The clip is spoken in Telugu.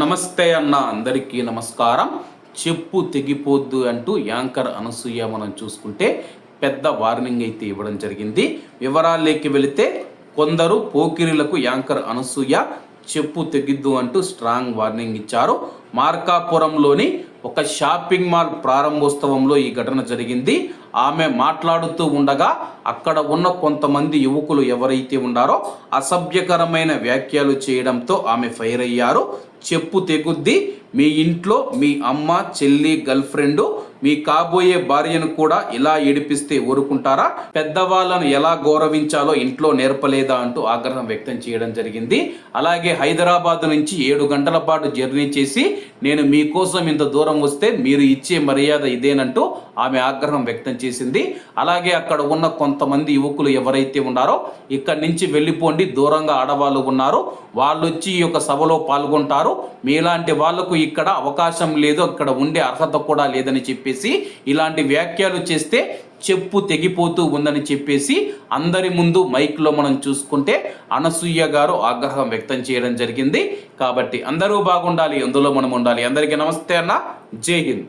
నమస్తే అన్న అందరికీ నమస్కారం. చెప్పు తెగిపోద్దు అంటూ యాంకర్ అనసూయ మనం చూసుకుంటే పెద్ద వార్నింగ్ అయితే ఇవ్వడం జరిగింది. వివరాల్లోకి వెళితే కొందరు పోకిరిలకు యాంకర్ అనసూయ చెప్పు తెగిద్దు అంటూ స్ట్రాంగ్ వార్నింగ్ ఇచ్చారు. మార్కాపురంలోని ఒక షాపింగ్ మాల్ ప్రారంభోత్సవంలో ఈ ఘటన జరిగింది. ఆమె మాట్లాడుతూ ఉండగా అక్కడ ఉన్న కొంతమంది యువకులు ఎవరైతే ఉన్నారో అసభ్యకరమైన వ్యాఖ్యలు చేయడంతో ఆమె ఫైర్ అయ్యారు. చెప్పు తెగుద్ది. మీ ఇంట్లో మీ అమ్మ చెల్లి గర్ల్ ఫ్రెండ్ మీ కాబోయే భార్యను కూడా ఇలా ఏడిపిస్తే ఊరుకుంటారా? పెద్దవాళ్ళను ఎలా గౌరవించాలో ఇంట్లో నేర్పలేదా అంటూ ఆగ్రహం వ్యక్తం చేయడం జరిగింది. అలాగే హైదరాబాద్ నుంచి ఏడు గంటల పాటు జర్నీ చేసి నేను మీకోసం ఇంత దూరం వస్తే మీరు ఇచ్చే మర్యాద ఇదేనంటూ ఆమె ఆగ్రహం వ్యక్తం చేసింది. అలాగే అక్కడ ఉన్న కొంతమంది యువకులు ఎవరైతే ఉన్నారో ఇక్కడి నుంచి వెళ్ళిపోండి దూరంగా ఆడవాళ్ళు ఉన్నారు. వాళ్ళు వచ్చి ఈ యొక్క సభలో పాల్గొంటారు. మీలాంటి వాళ్ళకు ఇక్కడ అవకాశం లేదు ఇక్కడ ఉండే అర్హత కూడా లేదని చెప్పేసి ఇలాంటి వ్యాఖ్యలు చేస్తే చెప్పు తెగిపోతూ ఉందని చెప్పేసి అందరి ముందు మైక్లో మనం చూసుకుంటే అనసూయ గారు ఆగ్రహం వ్యక్తం చేయడం జరిగింది. కాబట్టి అందరూ బాగుండాలి అందులో మనం ఉండాలి. అందరికీ నమస్తే అన్న. జై హింద్.